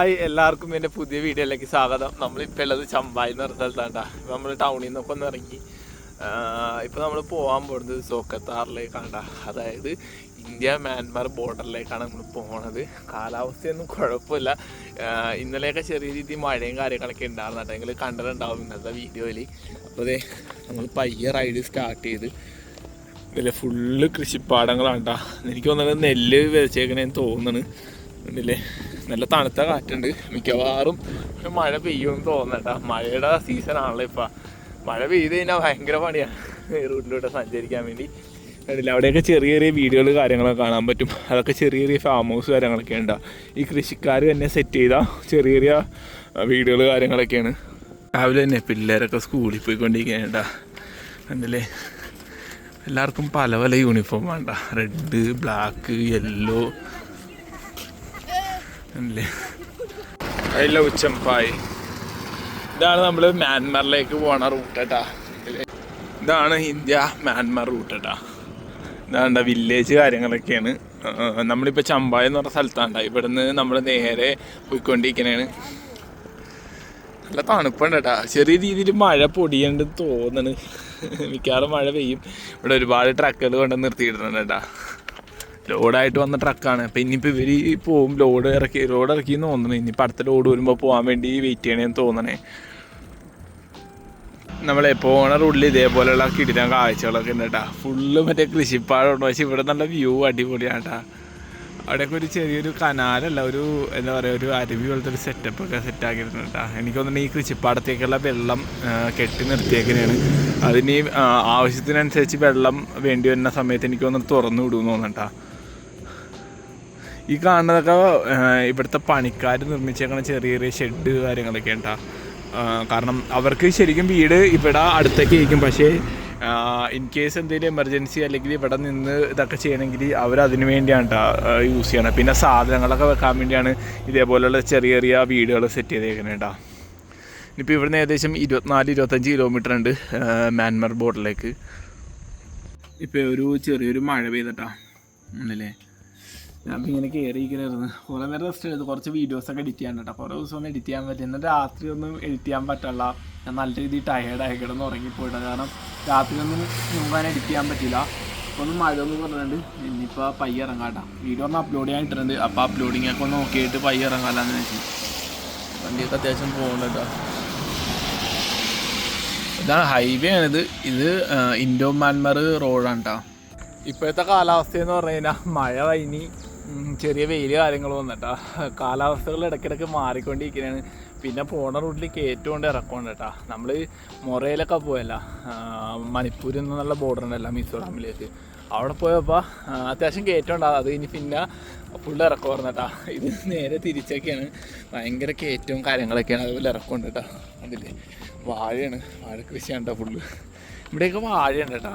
Hi എല്ലാവർക്കും എന്റെ പുതിയ വീഡിയോയിലേക്ക് സ്വാഗതം. നമ്മളിപ്പോൾ ഉള്ളത് ചമ്പായി എന്ന് പറഞ്ഞ സ്ഥലത്താണ്ടാ നമ്മൾ ടൗണിൽ നിന്നൊക്കെ ഒന്ന് ഇറങ്ങി. ഇപ്പോൾ നമ്മൾ പോകാൻ പോകുന്നത് സോക്കത്താറിലേക്കാണ്ടാ അതായത് ഇന്ത്യ മ്യാൻമാർ ബോർഡറിലേക്കാണ് നമ്മൾ പോണത്. കാലാവസ്ഥയൊന്നും കുഴപ്പമില്ല. ഇന്നലെയൊക്കെ ചെറിയ രീതിയിൽ മഴയും കാര്യങ്ങളൊക്കെ ഉണ്ടായിരുന്നു നിങ്ങൾ കണ്ടിട്ടുണ്ടാവും ഇന്നത്തെ വീഡിയോയിൽ അപ്പോൾ അതെ നമ്മൾ പയ്യെ റൈഡ് സ്റ്റാർട്ട് ചെയ്ത്. ഇതിൽ ഫുള്ള് കൃഷിപ്പാടങ്ങളാണ് കേട്ടോ എനിക്ക് തോന്നുന്നത് നെല്ല് വിതച്ചേക്കണേന്ന് തോന്നുന്നു. ഉണ്ടല്ലേ നല്ല തണുത്ത കാറ്റുണ്ട്. മിക്കവാറും മഴ പെയ്യുമെന്ന് തോന്നട്ടാ മഴയുടെ സീസൺ ആണല്ലോ ഇപ്പം. മഴ പെയ്ത് കഴിഞ്ഞാൽ ഭയങ്കര പണിയാണ് റൂട്ടിലൂടെ സഞ്ചരിക്കാൻ വേണ്ടി. കണ്ടില്ല? അവിടെയൊക്കെ ചെറിയ ചെറിയ വീടുകൾ കാര്യങ്ങളൊക്കെ കാണാൻ പറ്റും. അതൊക്കെ ചെറിയ ചെറിയ ഫാം ഹൗസ് കാര്യങ്ങളൊക്കെ ഉണ്ടാവും ഈ കൃഷിക്കാർ തന്നെ സെറ്റ് ചെയ്ത ചെറിയ ചെറിയ വീടുകൾ കാര്യങ്ങളൊക്കെയാണ്. രാവിലെ തന്നെ പിള്ളേരൊക്കെ സ്കൂളിൽ പോയിക്കൊണ്ടിരിക്കുകയാണ് കണ്ടില്ലേ? എല്ലാവർക്കും പല പല യൂണിഫോം വേണ്ട റെഡ് ബ്ലാക്ക് യെല്ലോ ഉച്ചമ്പായി ഇതാണ് നമ്മൾ മ്യാൻമറിലേക്ക് പോണ റൂട്ട് കേട്ടാ ഇതാണ് ഇന്ത്യ മ്യാൻമർ റൂട്ട് കേട്ടാ ഇതാണ്ട വില്ലേജ് കാര്യങ്ങളൊക്കെയാണ്. നമ്മളിപ്പോൾ ചമ്പായ എന്ന് പറഞ്ഞ സ്ഥലത്താണ്ട. ഇവിടുന്ന് നമ്മൾ നേരെ പോയിക്കൊണ്ടിരിക്കണേണ്. നല്ല തണുപ്പുണ്ട് കേട്ടാ ചെറിയ രീതിയിൽ മഴ പൊടിയുണ്ടെന്ന് തോന്നണ്. മിക്കവാറും മഴ പെയ്യും. ഇവിടെ ഒരുപാട് ട്രക്കുകൾ കൊണ്ട് നിർത്തിയിടുന്നുണ്ട് കേട്ടാ ലോഡായിട്ട് വന്ന ട്രക്കാണ് അപ്പം ഇനിയിപ്പോൾ ഇവർ പോവും ലോഡ് ഇറക്കി ലോഡ് ഇറക്കി എന്ന് തോന്നണേ ഇനിയിപ്പോൾ അടുത്ത ലോഡ് വരുമ്പോൾ പോകാൻ വേണ്ടി വെയിറ്റ് ചെയ്യണേന്ന് തോന്നണേ. നമ്മളെ പോണ റോഡിൽ ഇതേപോലെയുള്ള കിടിലം കാഴ്ചകളൊക്കെ ഉണ്ട് കേട്ടാ ഫുള്ള് മറ്റേ കൃഷിപ്പാടുണ്ട് പക്ഷെ ഇവിടെ നല്ല വ്യൂ അടിപൊളിയാണ് കേട്ടാ അവിടെയൊക്കെ ഒരു ചെറിയൊരു കനാലല്ല ഒരു എന്താ പറയുക ഒരു അരുവി പോലത്തെ ഒരു സെറ്റപ്പ് ഒക്കെ സെറ്റ് ആക്കിയിട്ടുണ്ട് കേട്ടാ എനിക്ക് തോന്നുന്നു ഈ കൃഷിപ്പാടത്തേക്കുള്ള വെള്ളം കെട്ടി നിർത്തിയേക്കുന്നതാണ് അതിന് ആവശ്യത്തിനനുസരിച്ച് വെള്ളം വേണ്ടി വരുന്ന സമയത്ത് എനിക്ക് തോന്നുന്നു തുറന്നു വിടുമെന്ന് തോന്നട്ടാ ഈ കാണുന്നതൊക്കെ ഇവിടുത്തെ പണിക്കാർ നിർമ്മിച്ചേക്കണ ചെറിയ ചെറിയ ഷെഡ് കാര്യങ്ങളൊക്കെ ഉണ്ടാ? കാരണം അവർക്ക് ശരിക്കും വീട് ഇവിടെ അടുത്തേക്ക് ഇരിക്കും. പക്ഷേ ഇൻ കേസ് എന്തെങ്കിലും എമർജൻസി അല്ലെങ്കിൽ ഇവിടെ നിന്ന് ഇതൊക്കെ ചെയ്യണമെങ്കിൽ അവർ അതിന് വേണ്ടിയാണ് യൂസ് ചെയ്യണം. പിന്നെ സാധനങ്ങളൊക്കെ വെക്കാൻ വേണ്ടിയാണ് ഇതേപോലെയുള്ള ചെറിയ ചെറിയ വീടുകൾ സെറ്റ് ചെയ്തേക്കുന്നത് കേട്ടോ ഇനിയിപ്പോൾ ഇവിടുന്ന് ഏകദേശം ഇരുപത്തിനാല് ഇരുപത്തഞ്ച് കിലോമീറ്റർ ഉണ്ട് മാൻമർ ബോർഡറിലേക്ക് ഇപ്പോൾ ഒരു ചെറിയൊരു മഴ പെയ്തട്ടാ ആണല്ലേ ഞാൻ ഇങ്ങനെ കയറിയിരിക്കണായിരുന്നു കുറേ നേരം റെസ്റ്റ് എടുത്ത് കുറച്ച് വീഡിയോസൊക്കെ എഡിറ്റ് ചെയ്യാൻ കേട്ടോ കുറേ ദിവസം എഡിറ്റ് ചെയ്യാൻ പറ്റില്ല. എന്നാൽ രാത്രി ഒന്നും എഡിറ്റ് ചെയ്യാൻ പറ്റില്ല ഞാൻ നല്ല രീതിയിൽ ടയേർഡായി കിടന്ന് ഉറങ്ങിപ്പോയിട്ട് കാരണം രാത്രി ഒന്നും എഡിറ്റ് ചെയ്യാൻ പറ്റില്ല അപ്പോൾ ഒന്ന് മഴ ഒന്ന് പറഞ്ഞിട്ടുണ്ട് ഇനിയിപ്പോൾ പയ്യ ഇറങ്ങാട്ടാ വീഡിയോ ഒന്ന് അപ്ലോഡ് ചെയ്യാൻ ഇട്ടിട്ടുണ്ട്. അപ്പോൾ അപ്ലോഡിങ് ഒക്കെ ഒന്ന് നോക്കിയിട്ട് പയ്യ ഇറങ്ങാമെന്ന് വെച്ചു വണ്ടിയൊക്കെ അത്യാവശ്യം പോകുന്നുണ്ട് ഇതാണ് ഹൈവേ ആണിത്. ഇത് ഇൻഡോ മ്യാൻമർ റോഡാണ് കേട്ടോ ഇപ്പോഴത്തെ കാലാവസ്ഥയെന്ന് പറഞ്ഞു കഴിഞ്ഞാൽ മഴ ഉം, ചെറിയ വെയിൽ കാര്യങ്ങൾ വന്നിട്ടാ. കാലാവസ്ഥകൾ ഇടയ്ക്കിടയ്ക്ക് മാറിക്കൊണ്ടിരിക്കുകയാണ് പിന്നെ പോണ റൂട്ടിൽ കയറ്റുകൊണ്ട് ഇറക്കുന്നുണ്ട് കേട്ടോ. നമ്മൾ മൊറയിലൊക്കെ പോയല്ല മണിപ്പൂരിൽ നിന്നുള്ള ബോർഡർ ഉണ്ടല്ല മിസോറാമിലേക്ക്. അവിടെ പോയപ്പോൾ അത്യാവശ്യം കയറ്റമുണ്ടാകും അത് കഴിഞ്ഞ് പിന്നെ ഫുള്ള് ഇറക്കം പറഞ്ഞിട്ടാ ഇത് നേരെ തിരിച്ചൊക്കെയാണ്. ഭയങ്കര കയറ്റവും കാര്യങ്ങളൊക്കെയാണ്. അതുപോലെ ഇറക്കമുണ്ട് കേട്ടോ. അതില്ലേ വാഴയാണ്. വാഴ കൃഷിയാണ് കേട്ടോ ഫുള്ള് ഇവിടെയൊക്കെ വാഴയുണ്ട് കേട്ടോ.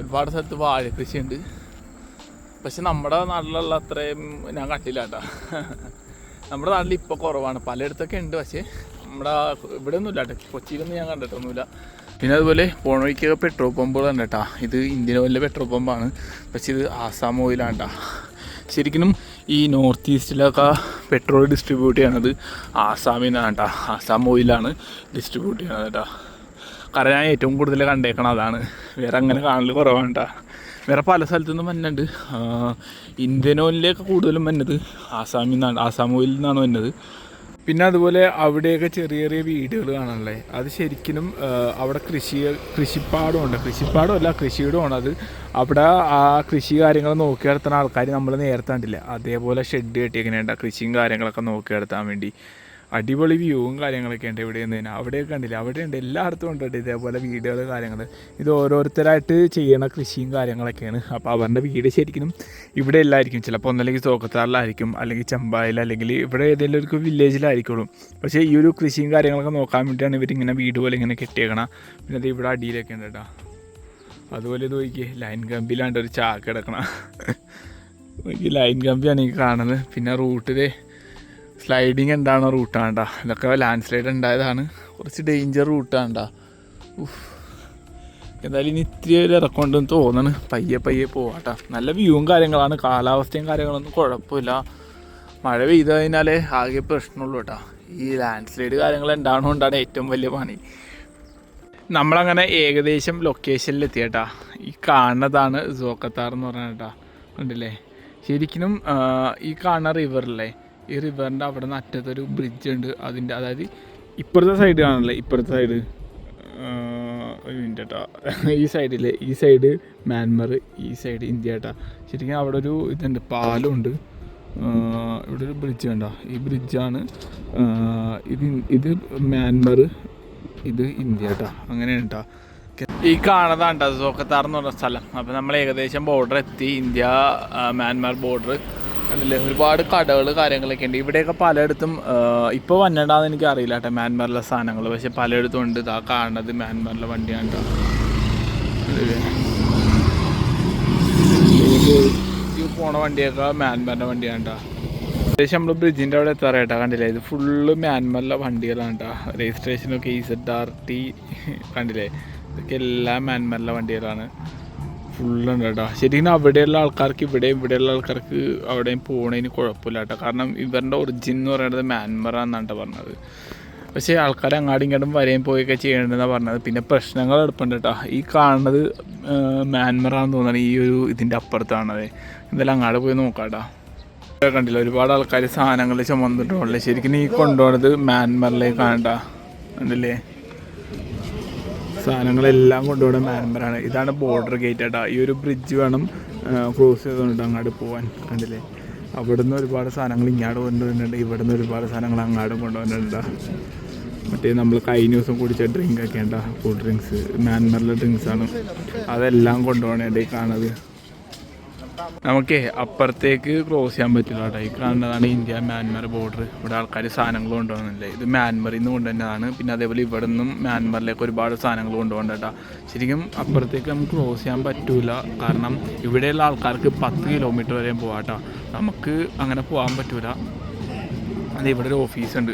ഒരുപാട് സ്ഥലത്ത് വാഴ കൃഷിയുണ്ട്. പക്ഷെ നമ്മുടെ നാട്ടിലുള്ള അത്രയും ഞാൻ കണ്ടില്ല കേട്ടോ. നമ്മുടെ നാട്ടിൽ ഇപ്പോൾ കുറവാണ്. പലയിടത്തൊക്കെ ഉണ്ട് പക്ഷേ നമ്മുടെ ഇവിടെ ഒന്നുമില്ല കേട്ടോ. കൊച്ചിയിലൊന്നും ഞാൻ കണ്ടിട്ടൊന്നുമില്ല. പിന്നെ അതുപോലെ പോണ പെട്രോൾ പമ്പുകളുണ്ട് കേട്ടോ. ഇത് ഇന്ത്യയിലെ വലിയ പെട്രോൾ പമ്പാണ്. പക്ഷേ ഇത് ആസാം ഓയിലാണ് കേട്ടോ. ശരിക്കും ഈ നോർത്ത് ഈസ്റ്റിലൊക്കെ പെട്രോൾ ഡിസ്ട്രിബ്യൂട്ട് ചെയ്യണത് ആസാമിൽ നിന്നാണ് കേട്ടോ. ആസാം ഓയിലാണ് ഡിസ്ട്രിബ്യൂട്ട് ചെയ്യണത് കേട്ടോ. കാരണം ഞാൻ ഏറ്റവും കൂടുതൽ കണ്ടേക്കണം അതാണ്. വേറെ അങ്ങനെ കാണൽ കുറവാണ് കേട്ടോ. വേറെ പല സ്ഥലത്തു നിന്നും മഞ്ഞുണ്ട് ഇന്ത്യൻ ഓയിലിലേക്ക് കൂടുതലും മഞ്ഞത് ആസാമിൽ നിന്നാണ്. ആസാം ഓയിലിൽ നിന്നാണ് വന്നത്. പിന്നെ അതുപോലെ അവിടെയൊക്കെ ചെറിയ ചെറിയ വീടുകൾ കാണാനല്ലേ? അത് ശരിക്കും അവിടെ കൃഷി കൃഷിപ്പാടമുണ്ട് കൃഷിപ്പാടമല്ല കൃഷിയിടമാണ് അത് അവിടെ ആ കൃഷി കാര്യങ്ങൾ നോക്കി നടത്തുന്ന ആൾക്കാർ നമ്മൾ നേരത്തെ കണ്ടില്ല? അതേപോലെ ഷെഡ് കെട്ടിയൊക്കെ കൃഷിയും കാര്യങ്ങളൊക്കെ നോക്കി നടത്താൻ വേണ്ടി. അടിപൊളി വ്യൂവും കാര്യങ്ങളൊക്കെ ഉണ്ട് ഇവിടെ നിന്ന്. അവിടെയൊക്കെ കണ്ടില്ല? അവിടെ ഉണ്ട്. എല്ലായിടത്തും ഉണ്ട് ഇതേപോലെ വീടുകൾ കാര്യങ്ങൾ ഇത് ഓരോരുത്തരായിട്ട് ചെയ്യണ കൃഷിയും കാര്യങ്ങളൊക്കെയാണ്. അപ്പോൾ അവരുടെ വീട് ശരിക്കും ഇവിടെ എല്ലായിരിക്കും. ചിലപ്പോൾ ഒന്നല്ലെങ്കിൽ തോക്കത്താറിലായിരിക്കും അല്ലെങ്കിൽ ചമ്പായിൽ അല്ലെങ്കിൽ ഇവിടെ ഏതെങ്കിലും ഒരു വില്ലേജിലായിരിക്കുള്ളൂ. പക്ഷേ ഈ ഒരു കൃഷിയും കാര്യങ്ങളൊക്കെ നോക്കാൻ വേണ്ടിയാണ് ഇവരിങ്ങനെ വീട് പോലെ ഇങ്ങനെ കെട്ടിയേക്കണം. പിന്നെ അത് ഇവിടെ അടിയിലൊക്കെ ഉണ്ട് കേട്ടോ. അതുപോലെ ഇത് നോക്കിയേ ലൈൻ കമ്പിയിലാണ്ട് ഒരു ചാക്ക് കിടക്കണം. നോക്കി ലൈൻ കമ്പിയാണ് ഈ കാണുന്നത്. പിന്നെ റൂട്ടിൽ സ്ലൈഡിങ് ഉണ്ടാകുന്ന റൂട്ടാണ്ടാ ഇതൊക്കെ ലാൻഡ് സ്ലൈഡ് ഉണ്ടായതാണ്. കുറച്ച് ഡേഞ്ചർ റൂട്ടാണ്ടാ ഉഫ്. എന്തായാലും ഇനി ഇത്തിരി ഒരു ഇറക്കമുണ്ടെന്ന് തോന്നണ്. പയ്യെ പയ്യെ പോവാട്ടാ നല്ല വ്യൂവും കാര്യങ്ങളാണ്. കാലാവസ്ഥയും കാര്യങ്ങളൊന്നും കുഴപ്പമില്ല. മഴ പെയ്ത് കഴിഞ്ഞാലേ ആകെ പ്രശ്നമുള്ളൂ കേട്ടോ ഈ ലാൻഡ് സ്ലൈഡ് കാര്യങ്ങൾ എന്താണോണ്ടാണ് ഏറ്റവും വലിയ പണി. നമ്മളങ്ങനെ ഏകദേശം ലൊക്കേഷനിൽ എത്തിയേട്ടാ ഈ കാണുന്നതാണ് സോക്കത്താർ എന്ന് പറഞ്ഞ കേട്ടാ ഉണ്ടല്ലേ ശരിക്കും ഈ കാണുന്ന റിവറില്ലേ ഈ റിവറിന്റെ അവിടെ നിന്ന് അറ്റത്തൊരു ബ്രിഡ്ജ് ഉണ്ട്. അതിന്റെ അതായത് ഇപ്പുറത്തെ സൈഡ് കാണല്ലേ? ഇപ്പുറത്തെ സൈഡ് ഇന്ത്യട്ടാ ഈ സൈഡിലെ ഈ സൈഡ് മ്യാൻമർ ഈ സൈഡ് ഇന്ത്യ ഏട്ടാ ശരിക്കും അവിടെ ഒരു ഇതുണ്ട് പാലമുണ്ട്. ഇവിടെ ഒരു ബ്രിഡ്ജ് കണ്ടോ. ഈ ബ്രിഡ്ജാണ് ഇത് ഇത് മ്യാൻമർ ഇത് ഇന്ത്യ കേട്ടോ അങ്ങനെയാണ് കേട്ടോ ഈ കാണുന്നതാണ് കേട്ടോ സോക്കത്താർ എന്ന് പറഞ്ഞ സ്ഥലം. അപ്പോൾ നമ്മൾ ഏകദേശം ബോർഡർ എത്തി. ഇന്ത്യ മ്യാൻമാർ ബോർഡർ അതിൽ ഒരുപാട് കടകൾ കാര്യങ്ങളൊക്കെ ഉണ്ട്. ഇവിടെയൊക്കെ പലയിടത്തും ഇപ്പോൾ വന്നിടാന്ന് എനിക്ക് അറിയില്ല കേട്ടോ മ്യാൻമാറിലെ സാധനങ്ങൾ പക്ഷെ പലയിടത്തും ഉണ്ട്. ഇതാ കാണുന്നത് മ്യാൻമാറിലെ വണ്ടിയാണ് കേട്ടോ. പോണ വണ്ടിയൊക്കെ മ്യാൻമാറിന്റെ വണ്ടിയാണ് കേട്ടോ. ഏകദേശം നമ്മൾ ബ്രിഡ്ജിന്റെ അവിടെ എത്താറേട്ടാ കണ്ടില്ലേ? ഇത് ഫുള്ള് മ്യാൻമറിലെ വണ്ടികളാണ് കേട്ടോ. രജിസ്ട്രേഷനൊക്കെ ഈ സെഡ് ആർ ടി കണ്ടില്ലേ? ഇതൊക്കെ എല്ലാം മ്യാൻമറിലെ വണ്ടികളാണ്. ഫുള്ളുണ്ട്. കേട്ടോ ശരിക്കും അവിടെയുള്ള ആൾക്കാർക്ക് ഇവിടെയും ഇവിടെയുള്ള ആൾക്കാർക്ക് അവിടെയും പോകണതിന് കുഴപ്പമില്ല കേട്ടോ കാരണം ഇവരുടെ ഒറിജിൻ എന്ന് പറയുന്നത് മ്യാൻമർ എന്നാണ് പറഞ്ഞത്. പക്ഷേ ആൾക്കാർ അങ്ങാടും ഇങ്ങോട്ടും വരെയും പോയൊക്കെ ചെയ്യേണ്ടതെന്നാണ് പറഞ്ഞത്. പിന്നെ പ്രശ്നങ്ങൾ എടുപ്പുണ്ട് കേട്ടോ ഈ കാണുന്നത് മ്യാൻമറാണെന്ന് തോന്നുന്നത് ഈ ഒരു ഇതിന്റെ അപ്പുറത്താണത്. എന്തായാലും അങ്ങാട് പോയി നോക്കാട്ടോ. കേട്ടോ കണ്ടില്ല? ഒരുപാട് ആൾക്കാർ സാധനങ്ങൾ ചുമന്നിട്ടുണ്ടല്ലേ? ശരിക്കും ഈ കൊണ്ടുപോണത് മ്യാൻമറിലേക്കാണ് കാണണ്ട കണ്ടില്ലേ? സാധനങ്ങളെല്ലാം കൊണ്ടുപോകുന്ന മാനമ്പറാണ് ഇതാണ് ബോർഡർ ഗേറ്റ് ആട്ടാ ഈ ഒരു ബ്രിഡ്ജ് വേണം ക്രോസ് ചെയ്തുകൊണ്ട് അങ്ങോട്ട് പോകാൻ കണ്ടില്ലേ അവിടുന്ന് ഒരുപാട് സാധനങ്ങൾ ഇങ്ങോട്ട് കൊണ്ടുവരുന്നുണ്ട് ഇവിടുന്ന് ഒരുപാട് സാധനങ്ങൾ അങ്ങോട്ടും കൊണ്ടുവരുന്നുണ്ട് മറ്റേ നമ്മൾ കഴിഞ്ഞ ദിവസം കുടിച്ച ഡ്രിങ്ക് ഒക്കെ ഉണ്ടാ കൂൾ ഡ്രിങ്ക്സ് മ്യാൻമറിലെ ഡ്രിങ്ക്സ് ആണ്. അതെല്ലാം കൊണ്ടുപോകണേ കാണുന്നത്. നമുക്കേ അപ്പുറത്തേക്ക് ക്രോസ് ചെയ്യാൻ പറ്റില്ല കേട്ടോ. ഈ കാണുന്നതാണ് ഇന്ത്യ മ്യാൻമർ ബോർഡർ ഇവിടെ ആൾക്കാർ സാധനങ്ങൾ കൊണ്ടുപോകുന്നില്ലേ ഇത് മ്യാൻമറിൽ നിന്ന് കൊണ്ടുവന്നതാണ്. പിന്നെ അതേപോലെ ഇവിടെ നിന്നും മ്യാൻമറിലേക്ക് ഒരുപാട് സാധനങ്ങൾ കൊണ്ടുപോകണ്ട കേട്ടോ. ശരിക്കും അപ്പുറത്തേക്ക് നമുക്ക് ക്രോസ് ചെയ്യാൻ പറ്റൂല. കാരണം ഇവിടെയുള്ള ആൾക്കാർക്ക് പത്ത് കിലോമീറ്റർ വരെയും പോകാം കേട്ടോ. നമുക്ക് അങ്ങനെ പോകാൻ പറ്റൂല. അത് ഇവിടെ ഒരു ഓഫീസ് ഉണ്ട്.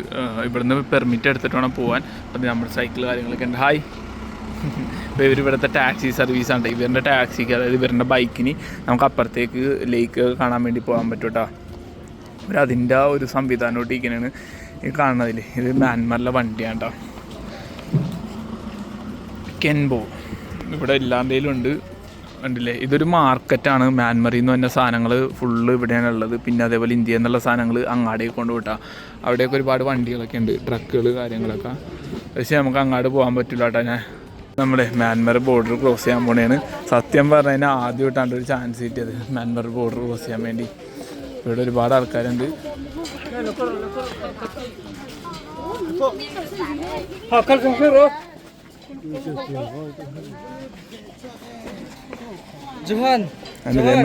ഇവിടുന്ന് പെർമിറ്റ് എടുത്തിട്ട് വേണം പോകാൻ അത് നമ്മുടെ സൈക്കിൾ കാര്യങ്ങളൊക്കെ ഉണ്ട്. ഹായ് ഇപ്പോൾ ഇവർ ഇവിടുത്തെ ടാക്സി സർവീസാണ് ഇവരുടെ ടാക്സിക്ക് അതായത് ഇവരുടെ ബൈക്കിന് നമുക്ക് അപ്പുറത്തേക്ക് ലേക്ക് കാണാൻ വേണ്ടി പോകാൻ പറ്റും കേട്ടോ ഇവർ അതിന്റെ ഒരു സംവിധാനം ഇങ്ങനെയാണ് ഈ കാണുന്നതിൽ ഇത് മ്യാൻമറിലെ വണ്ടിയാണ് കേട്ടോ കെൻബോ ഇവിടെ എല്ലാന്തേലും ഉണ്ട്. ഉണ്ടല്ലേ ഇതൊരു മാർക്കറ്റാണ് മ്യാൻമറിൽ നിന്ന് തന്നെ സാധനങ്ങൾ ഫുള്ള് ഇവിടെയാണ് ഉള്ളത്. പിന്നെ അതേപോലെ ഇന്ത്യയിൽ നിന്നുള്ള സാധനങ്ങൾ അങ്ങാടേക്ക് കൊണ്ടുപോട്ടാ അവിടെയൊക്കെ ഒരുപാട് വണ്ടികളൊക്കെ ഉണ്ട്. ട്രക്കുകൾ കാര്യങ്ങളൊക്കെ. പക്ഷേ നമുക്ക് അങ്ങാട് പോകാൻ പറ്റില്ല കേട്ടോ ഞാൻ. നമ്മുടെ മ്യാൻമർ ബോർഡർ ക്രോസ് ചെയ്യാൻ പോണേണ്. സത്യം പറഞ്ഞു കഴിഞ്ഞാൽ ആദ്യമായിട്ടാണ് ഒരു ചാൻസ് കിട്ടിയത് മ്യാൻമർ ബോർഡർ ക്രോസ് ചെയ്യാൻ വേണ്ടി. ഇവിടെ ഒരുപാട് ആൾക്കാരുണ്ട്.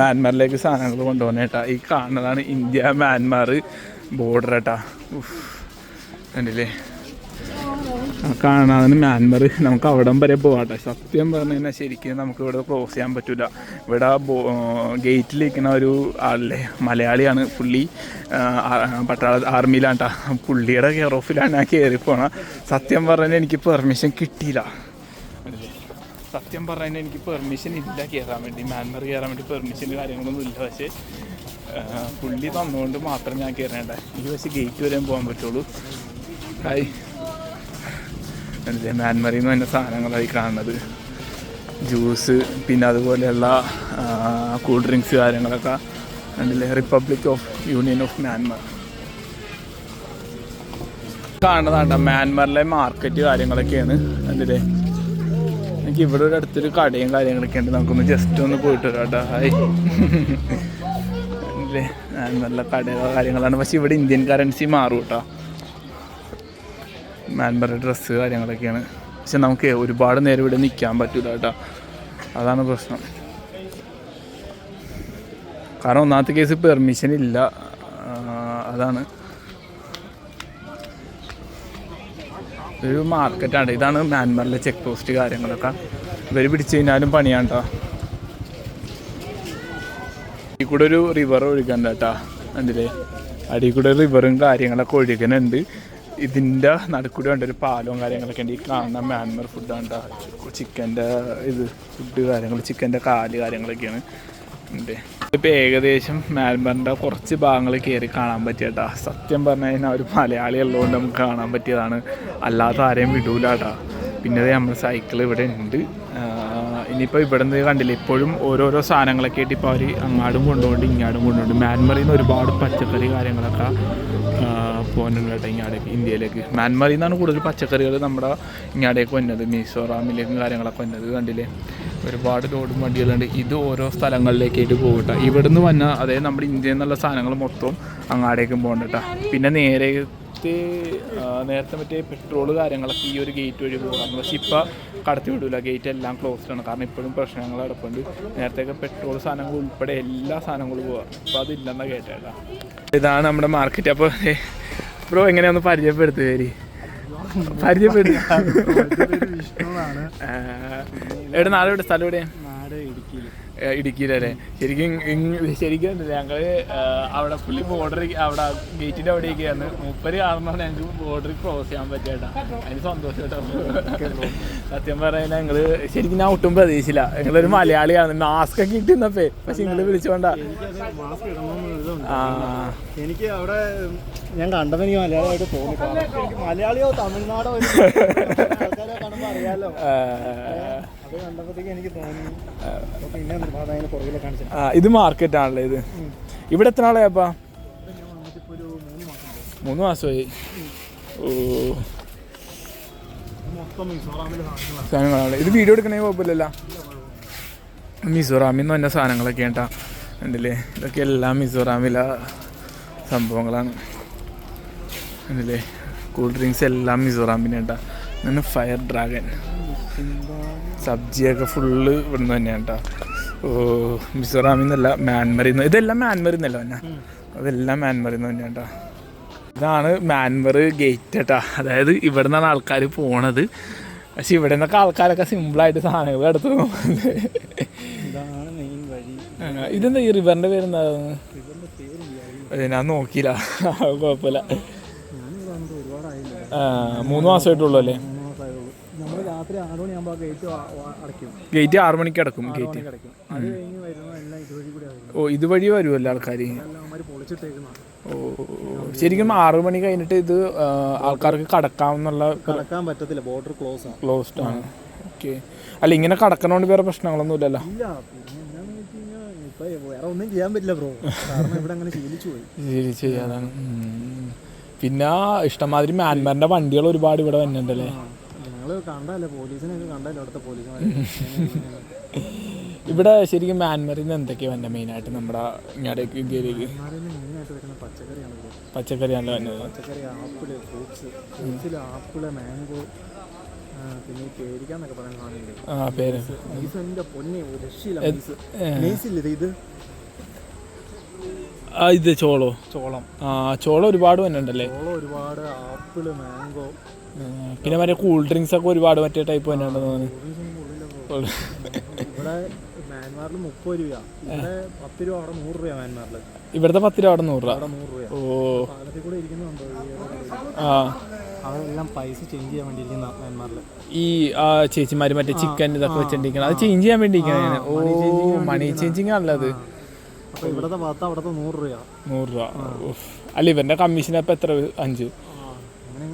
മ്യാൻമാറിലേക്ക് സാധനങ്ങൾ കൊണ്ടുപോകണേട്ടാ ഈ കാണുന്നതാണ് ഇന്ത്യ മ്യാൻമാർ ബോർഡർ ഏട്ടാ. ഉണ്ടല്ലേ കണ്ടില്ലേ? കാണാതെ മ്യാൻമർ നമുക്ക് അവിടം വരെ പോകാട്ടെ സത്യം പറഞ്ഞു കഴിഞ്ഞാൽ ശരിക്കും നമുക്ക് ഇവിടെ ക്രോസ് ചെയ്യാൻ പറ്റില്ല ഇവിടെ ഗേറ്റിലിരിക്കുന്ന ഒരു ആളല്ലേ? മലയാളിയാണ് പുള്ളി. പട്ടാള ആർമിയിലാണ് ട്ടാ. പുള്ളിയുടെ കെയർ ഓഫിലാണ് ഞാൻ കയറി പോണ. സത്യം പറഞ്ഞാൽ എനിക്ക് പെർമിഷൻ കിട്ടിയില്ല. സത്യം പറഞ്ഞാൽ എനിക്ക് പെർമിഷൻ ഇല്ല കയറാൻ വേണ്ടി. മ്യാൻമർ കയറാൻ വേണ്ടി പെർമിഷൻ കാര്യങ്ങളൊന്നും ഇല്ല. പക്ഷേ പുള്ളി തന്നുകൊണ്ട് മാത്രം ഞാൻ കയറേണ്ട ഈ പക്ഷേ ഗേറ്റ് വരെയും പോകാൻ പറ്റുള്ളൂ. ഹായ് മ്യാൻമറിൽ നിന്ന് തന്നെ സാധനങ്ങളായി കാണുന്നത്. ജ്യൂസ് പിന്നെ അതുപോലെയുള്ള കൂൾ ഡ്രിങ്ക്സ് കാര്യങ്ങളൊക്കെ കണ്ടില്ലേ? Republic of union of Myanmar കാണുന്നതാണ്ട മ്യാൻമറിലെ മാർക്കറ്റ് കാര്യങ്ങളൊക്കെയാണ്. കണ്ടില്ലേ? എനിക്ക് ഇവിടെ ഒരു അടുത്തൊരു കടയും കാര്യങ്ങളൊക്കെ ഉണ്ട്. നമുക്കൊന്ന് ജസ്റ്റ് ഒന്ന് പോയിട്ട് വരാം കേട്ടോ ഹായ് അല്ലേ നല്ല കടയോ കാര്യങ്ങളാണ്. പക്ഷെ ഇവിടെ ഇന്ത്യൻ കറൻസി മാറും കേട്ടോ മ്യാൻമർ ഡ്രസ്സ് കാര്യങ്ങളൊക്കെയാണ്. പക്ഷെ നമുക്ക് ഒരുപാട് നേരം ഇവിടെ നിൽക്കാൻ പറ്റില്ല കേട്ടോ. അതാണ് പ്രശ്നം. കാരണം ഒന്നാമത്തെ കേസ് പെർമിഷൻ ഇല്ല. അതാണ്. ഒരു മാർക്കറ്റാണ് ഇതാണ് മ്യാൻമറിലെ ചെക്ക് പോസ്റ്റ് കാര്യങ്ങളൊക്കെ. ഇവർ പിടിച്ചു കഴിഞ്ഞാലും പണിയാണ്ടോ ഈ കൂടെ ഒരു റിവർ ഒഴുകണ്ട കേട്ടാ കണ്ടില്ലേ അടിയിൽ കൂടെ റിവറും കാര്യങ്ങളൊക്കെ ഒഴുകുന്നുണ്ട്. ഇതിന്റെ നടുക്കൂടെ ഉണ്ട് ഒരു പാലവും കാര്യങ്ങളൊക്കെ ഉണ്ട്. ഈ കാണുന്ന മ്യാൻമർ ഫുഡാണ് ചിക്കന്റെ ഇത് ഫുഡ് കാര്യങ്ങൾ ചിക്കന്റെ കാൽ കാര്യങ്ങളൊക്കെയാണ്. ഉണ്ട്. ഇപ്പം ഏകദേശം മ്യാൻമറിന്റെ കുറച്ച് ഭാഗങ്ങൾ കയറി കാണാൻ പറ്റിയട്ടാ സത്യം പറഞ്ഞു കഴിഞ്ഞാൽ ഒരു മലയാളി ഉള്ളതുകൊണ്ട് നമുക്ക് കാണാൻ പറ്റിയതാണ്. അല്ലാത്ത ആരെയും വിടൂലാട്ടാ പിന്നെ നമ്മൾ സൈക്കിൾ ഇവിടെ ഉണ്ട്. ഇനിയിപ്പോൾ ഇവിടെ നിന്ന് കണ്ടില്ല? ഇപ്പോഴും ഓരോരോ സാധനങ്ങളൊക്കെ ആയിട്ട് ഇപ്പോൾ അവർ അങ്ങാടും കൊണ്ടുകൊണ്ട് ഇങ്ങാടും കൊണ്ടുകൊണ്ട് മ്യാൻമറിൽ നിന്ന് ഒരുപാട് പച്ചക്കറി കാര്യങ്ങളൊക്കെ കേട്ടോ ഇങ്ങാടേക്ക് ഇന്ത്യയിലേക്ക്. മ്യാൻമറിൽ നിന്നാണ് കൂടുതൽ പച്ചക്കറികൾ നമ്മുടെ ഇങ്ങാടേക്ക് വന്നത്. മിസോറാമിലേക്കും കാര്യങ്ങളൊക്കെ വന്നത്. കണ്ടില്ലേ? ഒരുപാട് ലോഡും വണ്ടികളുണ്ട് ഇത് ഓരോ സ്ഥലങ്ങളിലേക്കായിട്ട് പോകട്ടെ ഇവിടുന്ന് വന്നാൽ അതായത് നമ്മുടെ ഇന്ത്യയിൽ നിന്നുള്ള സാധനങ്ങൾ മൊത്തം അങ്ങാടേക്കും പോകണ്ടട്ടാ പിന്നെ ആ, നേരത്തെ മറ്റേ പെട്രോൾ കാര്യങ്ങളൊക്കെ ഈ ഒരു ഗേറ്റ് വഴി പോകാം. പക്ഷെ ഇപ്പോൾ കടത്തി വിടില്ല ഗേറ്റ് എല്ലാം ക്ലോസ്ഡ് ആണ്. കാരണം ഇപ്പോഴും പ്രശ്നങ്ങൾ നടപ്പുണ്ട്. നേരത്തെയൊക്കെ പെട്രോൾ സാധനങ്ങൾ ഉൾപ്പെടെ എല്ലാ സാധനങ്ങളും പോകാം അപ്പോൾ അതില്ലെന്നാണ് കേട്ടേട്ടാ ഇതാണ് നമ്മുടെ മാർക്കറ്റ് അപ്പോൾ ബ്രോ എങ്ങനെയാന്ന് പരിചയപ്പെടുത്തു പേര്? പരിചയപ്പെടുത്തി. എവിടെ നാളെ സ്ഥലം എവിടെ? നാട് ഇടുക്കിയിൽ ഇടുക്കിയിലല്ലേ? ശരിക്കും ശരിക്കും ഞങ്ങൾ ഞങ്ങൾ അവിടെ പുള്ളി ബോർഡർ അവിടെ ഗേറ്റിന്റെ അവിടേക്കാണ് മുപ്പര് കാരണം ഞങ്ങൾക്ക് ബോർഡർ ക്രോസ് ചെയ്യാൻ പറ്റിയേട്ടാ. അതിന് സന്തോഷം കേട്ടോ. സത്യം പറയാൻ ഞങ്ങൾ ശരിക്കും ഞാൻ ഒട്ടും പ്രതീക്ഷിച്ചില്ല. ഞങ്ങളൊരു മലയാളിയാണ് മാസ്ക് ഒക്കെ ഇട്ടുന്നപ്പേ പക്ഷെ നിങ്ങൾ വിളിച്ചോണ്ടാ. എനിക്ക് അവിടെ ഞാൻ കണ്ടപ്പോൾ എനിക്ക് മലയാളമായിട്ട് തോന്നി. മലയാളിയോ തമിഴ്നാടോ ആൾക്കാരെ കാണുമ്പോൾ അറിയാലോ. ഇത് മാർക്കറ്റ് ആണല്ലേ ഇത്. ഇവിടെ എത്ര ആളെ അപ്പാ? മൂന്ന് മാസം മൂന്ന് മാസമായി. ഓ. സാധനങ്ങളാണ്. ഇത് വീഡിയോ എടുക്കണേ കുഴപ്പമില്ലല്ല. മിസോറാമിൽ നിന്ന് തന്നെ സാധനങ്ങളൊക്കെ കേട്ടാ ഉണ്ടല്ലേ ഇതൊക്കെ എല്ലാം മിസോറാമിലെ സംഭവങ്ങളാണ്. ഉണ്ടല്ലേ കൂൾ ഡ്രിങ്ക്സ് എല്ലാം മിസോറാമിന് കേട്ടാ ഫയർ ഡ്രാഗൺ സബ്ജിയൊക്കെ ഫുള്ള് ഇവിടുന്ന് തന്നെയാണ് കേട്ടോ ഓ മിസോറാമിൽ നിന്നല്ല മ്യാൻമറിൽ നിന്ന് ഇതെല്ലാം മ്യാൻമറിൽ നിന്നല്ല തന്നെ? അതെല്ലാം മ്യാൻമറിൽ നിന്ന് തന്നെയാണ് കേട്ടോ ഇതാണ് മ്യാൻമർ ഗേറ്റ് കേട്ടോ അതായത് ഇവിടെ നിന്നാണ് ആൾക്കാർ പോണത്. പക്ഷെ ഇവിടെ നിന്നൊക്കെ ആൾക്കാരൊക്കെ സിമ്പിളായിട്ട് സാധനങ്ങൾ എടുത്തു പോകുന്നത്. ഇതെന്താ ഈ റിവറിന്റെ പേരെന്താ? ഞാൻ നോക്കിയില്ല. കുഴപ്പമില്ല. മൂന്ന് മാസമായിട്ടുള്ളൂ അല്ലേ? രാത്രി ആറ് മണിയാകുമ്പോൾ ഗേറ്റ് അടയ്ക്കും. ഗേറ്റ് ആറ് മണിക്ക് അടക്കും ഗേറ്റ് അത് കഴിഞ്ഞ് വരുന്നത് എല്ലാം ഇതുവഴി കൂടി ഓ ഇതുവഴി വരുമല്ലോ ആൾക്കാർ ഓ ശരിക്കും ആറ് മണി കഴിഞ്ഞിട്ട് ഇത് ആൾക്കാർക്ക് കടക്കാമെന്നുള്ള കടക്കാൻ പറ്റത്തില്ല. ബോർഡർ ക്ലോസ് ആണ്. ക്ലോസ്ഡ് ആണ്. ഓക്കെ അല്ല ഇങ്ങനെ കടക്കണോണ്ട് വേറെ പ്രശ്നങ്ങളൊന്നും ഇല്ലല്ലോ. വേറെ ഒന്നും ചെയ്യാൻ പറ്റില്ല ബ്രോ കാരണം ഇവിടെ അങ്ങനെ ശീലിച്ചു പോയി. ശരി ചെയ്യാതാണ് പിന്നെ ഇഷ്ടംമാതിരി മ്യാൻമാറിന്റെ വണ്ടികൾ ഒരുപാട് ഇവിടെ വരുന്നുണ്ടല്ലേ ഞങ്ങൾ കണ്ടല്ലേ കണ്ടല്ലോ അവിടുത്തെ പോലീസുമാർ ഇവിടെ ശരിക്കും മ്യാൻമറിൽ നിന്ന് എന്തൊക്കെയാണ് വന്നത് മെയിനായിട്ട് നമ്മുടെ ഇങ്ങോട്ടേക്ക് ഇന്ത്യയിലേക്ക്? മെയിനായിട്ട് വരുന്ന പച്ചക്കറിയാണ് ബ്രോ. പച്ചക്കറിയാണല്ലോ വന്നത്? പച്ചക്കറി ആപ്പിൾ ഫ്രൂട്ട്സ്. ഫ്രൂട്ട്സിൽ ആപ്പിൾ മാംഗോ പിന്നെ ഈ പേരിക്കാന്നൊക്കെ പറയുന്ന സാധനമില്ലേ ആ പേര്. മീസ് എന്റെ പൊന്നെ ഒരു രക്ഷയില്ല മീസ് ഏ. മീസില്ല ഇത്? ആ ഇത് ചോളോ? ചോളം. ആ ചോളം ഒരുപാട് വന്നിട്ടുണ്ടല്ലേ? ചോളം ഒരുപാട് ആപ്പിൾ മാംഗോ. പിന്നെ മറ്റേ കൂൾ ഡ്രിങ്ക്സ് ഒക്കെ ഒരുപാട് മറ്റേ ടൈപ്പ് തന്നെയാണ് തോന്നുന്നു. ഇവിടുത്തെ പത്ത് രൂപ അവിടെ നൂറ് രൂപ. ഓ. പാലത്തിൽ കൂടെ ഇരിക്കുന്നുണ്ടോ ആ. അതെല്ലാം പൈസ ചേഞ്ച് ചെയ്യാൻ വേണ്ടിയിരിക്കുന്ന മ്യാൻമാറിൽ ഈ ചേച്ചിമാര് മറ്റേ ചിക്കൻ ഇതൊക്കെ വെച്ചിട്ടിരിക്കണം അത് ചേഞ്ച് ചെയ്യാൻ വേണ്ടി ഇരിക്കണതാണ് ഓ മണി ചേഞ്ചിങ് ആണല്ലത് അത് ഇവിടത്തെ ഭാഗത്ത് അവിടത്തെ നൂറ് രൂപ നൂറ് രൂപ. അല്ല ഇവന്റെ കമ്മീഷൻ അപ്പൊ എത്ര? അഞ്ച്.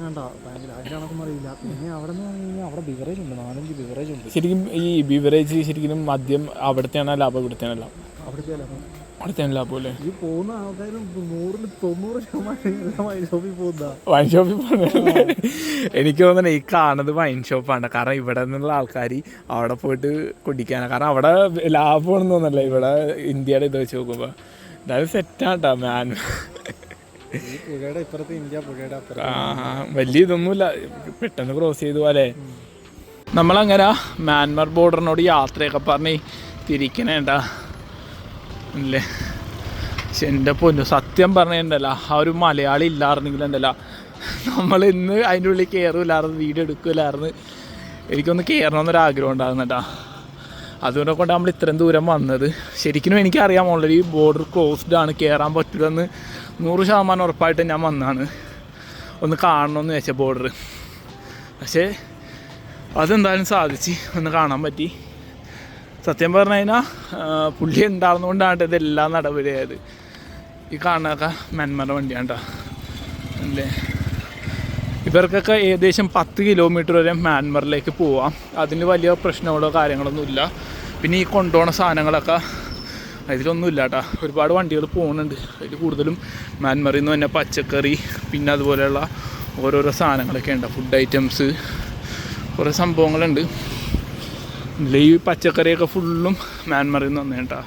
അങ്ങനെ ഭയങ്കര കണക്കൊന്നും അറിയില്ല. പിന്നെ അവിടെ നിന്ന് പറഞ്ഞു കഴിഞ്ഞാൽ അവിടെ ബിവറേജ് ഉണ്ട്. നാലഞ്ച് ബിവറേജ് ഉണ്ട്. ശരിക്കും ഈ ബിവറേജ് ശരിക്കും മദ്യം അവിടുത്തെയാണോ ലാഭം ഇവിടുത്തെയാണോ ലാഭം. അവിടുത്തെ ലാഭം. അവിടുത്തെയാണ് ലാഭം അല്ലേ? ഈ പോകുന്ന നൂറിൽ തൊണ്ണൂറ് ശതമാനം വൈൻ ഷോപ്പിൽ പോകുന്ന വൈൻ ഷോപ്പിൽ പോകുന്നത്. എനിക്ക് തോന്നുന്നത് ഈ കാണുന്നത് വൈൻ ഷോപ്പാണ് കാരണം ഇവിടെ നിന്നുള്ള ആൾക്കാർ അവിടെ പോയിട്ട് കുടിക്കാനാണ് കാരണം അവിടെ ലാഭമാണെന്ന് തോന്നുന്നല്ലേ? ഇവിടെ ഇന്ത്യയുടെ ഇത് വെച്ച് നോക്കുമ്പോൾ എന്തായാലും സെറ്റാട്ടാ മാൻ വലിയ ഇതൊന്നുമില്ല. പെട്ടെന്ന് ക്രോസ് ചെയ്തു പോലെ. നമ്മളങ്ങനെ മ്യാൻമർ ബോർഡറിനോട് യാത്രയൊക്കെ പറഞ്ഞ് തിരിക്കണേണ്ട അല്ലേ? പക്ഷെ എന്റെ പൊന്നു സത്യം പറഞ്ഞിട്ടുണ്ടല്ല ആ ഒരു മലയാളി ഇല്ലായിരുന്നെങ്കിലുണ്ടല്ല നമ്മൾ ഇന്ന് അതിന്റെ ഉള്ളിൽ കയറില്ലായിരുന്നു വീഡിയോ എടുക്കില്ലായിരുന്നു എനിക്കൊന്ന് കയറണമെന്നൊരു ആഗ്രഹം ഉണ്ടായിരുന്നു കേട്ടോ അതുകൊണ്ടൊക്കെ കൊണ്ട് നമ്മൾ ഇത്രയും ദൂരം വന്നത്. ശരിക്കും എനിക്കറിയാം ഓൾറെഡി ബോർഡർ ക്ലോസ്ഡ് ആണ്. കയറാൻ പറ്റില്ലെന്ന് നൂറ് ശതമാനം ഉറപ്പായിട്ട് ഞാൻ വന്നാണ്. ഒന്ന് കാണണമെന്ന് വെച്ച ബോർഡർ പക്ഷേ അതെന്തായാലും സാധിച്ച് ഒന്ന് കാണാൻ പറ്റി. സത്യം പറഞ്ഞു കഴിഞ്ഞാൽ പുള്ളി ഉണ്ടാകുന്നതുകൊണ്ടാണ് ഇതെല്ലാം നടപടിയായത്. ഈ കാണുന്നതൊക്കെ മെന്മറ വണ്ടിയാണ് അല്ലേ? ഇവർക്കൊക്കെ ഏകദേശം പത്ത് കിലോമീറ്റർ വരെ മ്യാൻമറിലേക്ക് പോവാം. അതിന് വലിയ പ്രശ്നങ്ങളോ കാര്യങ്ങളൊന്നും ഇല്ല പിന്നെ ഈ കൊണ്ടുപോകുന്ന സാധനങ്ങളൊക്കെ അതിലൊന്നും ഇല്ല കേട്ടോ ഒരുപാട് വണ്ടികൾ പോകുന്നുണ്ട് അതിൽ കൂടുതലും മ്യാൻമറിൽ നിന്ന് തന്നെ പച്ചക്കറി പിന്നെ അതുപോലെയുള്ള ഓരോരോ സാധനങ്ങളൊക്കെ ഉണ്ട്. ഫുഡ് ഐറ്റംസ് കുറേ സംഭവങ്ങളുണ്ട്. ഇതിൽ ഈ പച്ചക്കറിയൊക്കെ ഫുള്ളും മ്യാൻമറിൽ നിന്ന് വന്നേ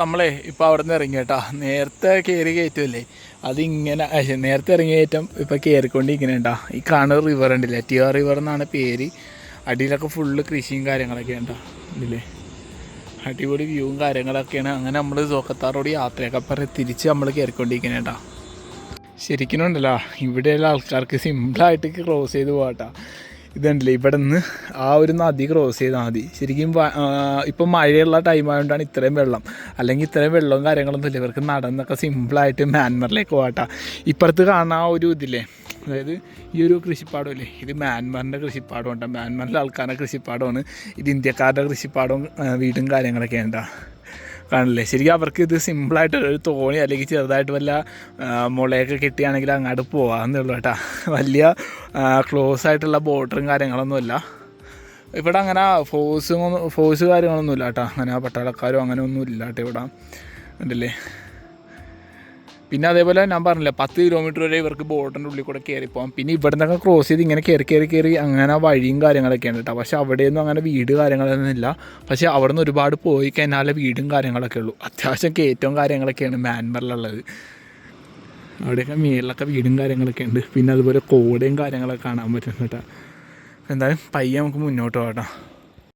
നമ്മളെ ഇപ്പോൾ അവിടെ നിന്ന് ഇറങ്ങി കേട്ടാ നേരത്തെ കയറി കയറ്റുമല്ലേ അതിങ്ങനെ നേരത്തെ ഇറങ്ങി കയറ്റം ഇപ്പോൾ കയറിക്കൊണ്ടിരിക്കണേ ഉണ്ടാ ഈ കാണുന്ന റിവർ ഉണ്ടല്ലേ? ടിയോ റിവർ എന്നാണ് പേര്. അടിയിലൊക്കെ ഫുള്ള് കൃഷിയും കാര്യങ്ങളൊക്കെ ഉണ്ടാ ഇതില്ലേ അടിപൊളി വ്യൂവും കാര്യങ്ങളൊക്കെയാണ്. അങ്ങനെ നമ്മൾ സോക്കത്താറോട് യാത്രയൊക്കെ പറഞ്ഞ് തിരിച്ച് നമ്മൾ കയറിക്കൊണ്ടിരിക്കുന്നത് കേട്ടോ ശരിക്കും ഉണ്ടല്ലോ ഇവിടെയുള്ള ആൾക്കാർക്ക് സിമ്പിളായിട്ട് ക്രോസ് ചെയ്ത് പോകട്ടോ ഇതുണ്ടല്ലേ ഇവിടെ നിന്ന് ആ ഒരു നദി ക്രോസ് ചെയ്താൽ മതി. ശരിക്കും ഇപ്പം മഴയുള്ള ടൈം ആയതുകൊണ്ടാണ് ഇത്രയും വെള്ളം. അല്ലെങ്കിൽ ഇത്രയും വെള്ളവും കാര്യങ്ങളൊന്നും ഇല്ല ഇവർക്ക് നടന്നൊക്കെ സിമ്പിളായിട്ട് മ്യാൻമറിലേക്ക് പോകട്ടെ ഇപ്പുറത്ത് ആ ഒരു ഇതില്ലേ അതായത് ഈ ഒരു കൃഷിപ്പാടമില്ലേ ഇത് മ്യാൻമാറിന്റെ കൃഷിപ്പാടം ഉണ്ടോ മ്യാൻമാറിലെ ആൾക്കാരുടെ കൃഷിപ്പാടമാണ് ഇത് ഇന്ത്യക്കാരുടെ കൃഷിപ്പാടവും വീടും കാര്യങ്ങളൊക്കെ ഉണ്ടാ കാണില്ലേ? ശരിക്കും അവർക്ക് ഇത് സിമ്പിളായിട്ട് ഒരു തോണി അല്ലെങ്കിൽ ചെറുതായിട്ട് വല്ല മുളയൊക്കെ കിട്ടിയാണെങ്കിൽ അങ്ങോട്ട് പോകാമെന്നുള്ളൂ കേട്ടോ. വലിയ ക്ലോസ് ആയിട്ടുള്ള ബോർഡറും കാര്യങ്ങളൊന്നുമില്ല ഇവിടെ അങ്ങനെ ഫോഴ്സും ഫോഴ്സ് കാര്യങ്ങളൊന്നുമില്ല കേട്ടോ. അങ്ങനെ പട്ടാളക്കാരും അങ്ങനെ ഒന്നും ഇല്ല കേട്ടോ ഇവിടെ. ഉണ്ടല്ലേ പിന്നെ അതേപോലെ ഞാൻ പറഞ്ഞില്ല പത്ത് കിലോമീറ്റർ വരെ ഇവർക്ക് ബോട്ടിന്റെ ഉള്ളിൽ കൂടെ കയറി പോകാം. പിന്നെ ഇവിടെ നിന്നൊക്കെ ക്രോസ് ചെയ്ത് ഇങ്ങനെ കയറി കയറി കയറി അങ്ങനെ വഴിയും ഉണ്ട് കേട്ടോ പക്ഷേ അവിടെയൊന്നും അങ്ങനെ വീട് കാര്യങ്ങളൊന്നും ഇല്ല. പക്ഷേ അവിടെ നിന്ന് ഒരുപാട് പോയി കഴിഞ്ഞാൽ വീടും കാര്യങ്ങളൊക്കെ ഉള്ളൂ. അത്യാവശ്യം കയറ്റവും കാര്യങ്ങളൊക്കെയാണ് മ്യാൻമറിലുള്ളത് അവിടെയൊക്കെ മേളിലൊക്കെ വീടും കാര്യങ്ങളൊക്കെ ഉണ്ട്. പിന്നെ അതുപോലെ കോടയും കാര്യങ്ങളൊക്കെ കാണാൻ പറ്റും കേട്ടോ എന്തായാലും പയ്യെ നമുക്ക് മുന്നോട്ട് പോകട്ടോ കേട്ടോ